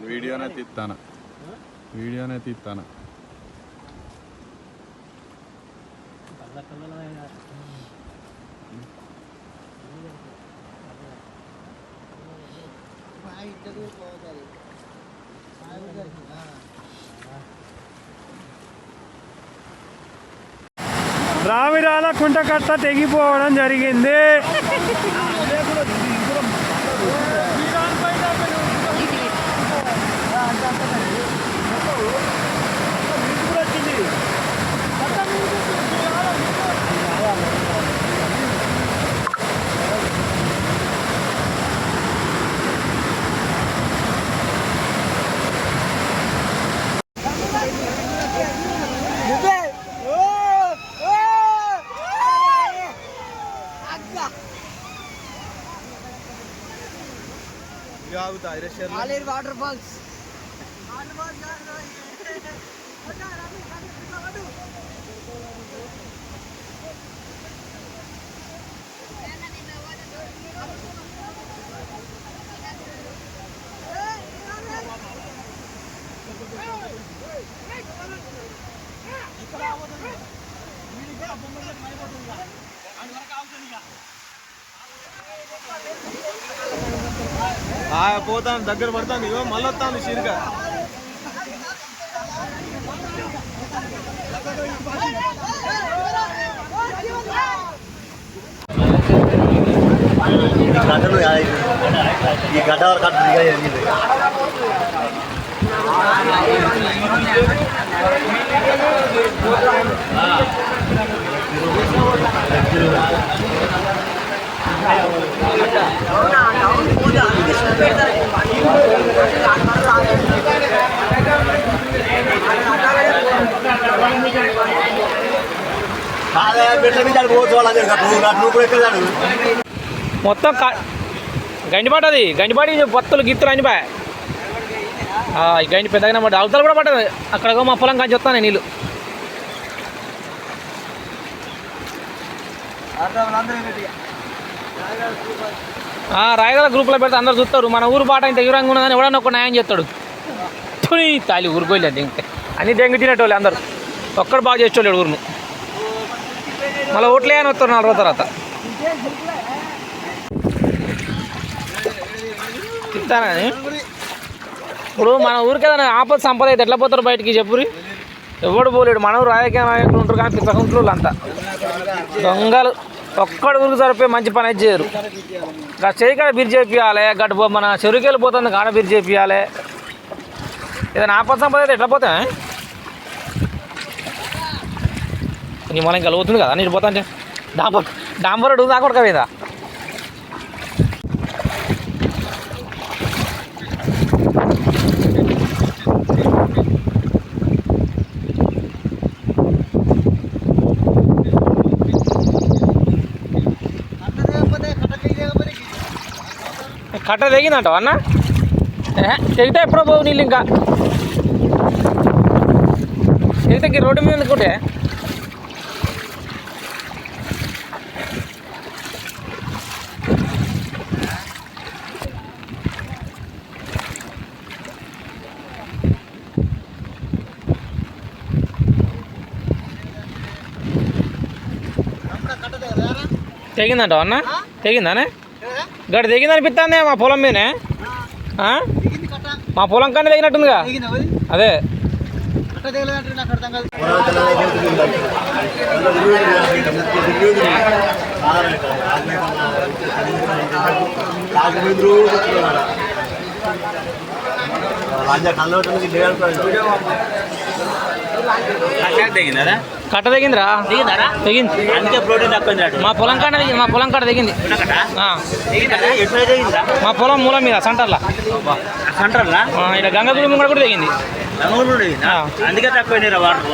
వీడియోనే తీస్తాను వీడియోనే తీస్తాను రావిరాల కుంటకట్ట తెగిపోవడం జరిగింది. ಯಾವುದು ಐರೇಷಿಯರ್ ಆಲೇರ್ ವಾಟರ್ ಫಾಲ್ಸ್ వాటర్ పోతాను దగ్గర పడతాను. ఇగో మళ్ళీ వస్తాను ఈ గడ్డ వరకు అట్లా దిగా జరిగింది కాదే బిడ్డ మీద పోవచ్చు వాళ్ళందరూ నువ్వు నువ్వు కూడా ఎక్కడ రాడు. మొత్తం క గండిపాట అది. గండిపాటి పొత్తులు గిత్తులు అన్ని బాయ్ గండి పెద్దగానే పడ్డది అవతలు కూడా పడ్డది. అక్కడ మా పొలం కాంచి వస్తాను నీళ్ళు. రాయగల గ్రూప్లో పెడితే అందరు చూస్తారు. మన ఊరు పాట ఇంత తీవ్రంగా ఉన్నదని ఎవడన్నా ఒక న్యాయం చేస్తాడు. తుని తాలి ఊరుకోలేదు ఇంకా. అన్ని దెంగి తినేటోళ్ళు అందరు. ఒక్కడు బాగా చేసేటోళ్ళు ఊరును మళ్ళీ ఓట్లే అని వస్తారు నాలుగు రోజుల తర్వాత. తింటానని ఇప్పుడు మన ఊరికి ఏదైనా ఆపద సంపద అయితే ఎట్లా పోతారు బయటికి చెప్పురి? ఎవడు పోలేడు. మన ఊరు రాజకీయ నాయకులు ఉంటారు కానీ పిసకుంట్లు అంతా. దొంగలు. ఒక్కడు ఊరికి సరిపోయి మంచి పని అయితే చేయరు. గా చేయి కాడ బిరి చేపియాలి గడ్డ మన చెరుకెళ్ళి పోతుంది కాడ బిరి చేపియాలి ఏదైనా ఆపద సంపద అయితే ఎట్లా పోతా నీ మనం ఇంకా లోతుంది కదా. నీళ్ళు పోతా అంటే డాంబర్ డాంబర్ అడుగు దాకా కొడక కట్ట తెగిందంట అన్న? తెగితే ఎప్పుడో పోవు నీళ్ళు ఇంకా. తెగితే రోడ్డు మీద అనుకుంటే తెగిందంట అన్న తెగిందానే గడి తెగింది అనిపిస్తుంది మా పొలం మీదనే ఆ? మా పొలం కన్నా తెగినట్టుందిగా అదే రాజా కళ్ళు కట్ట తెగిందిరా? తెగింది. అందుకే ప్రోటీన్ తక్కువ మా పొలం తెగింది మా పొలం కాడ తెగింది. మా పొలం మూలం మీద సెంటర్లో. ఇక్కడ గంగగుడి ముంగడ కూడా తెగింది. అందుకే తక్కువ వాటర్.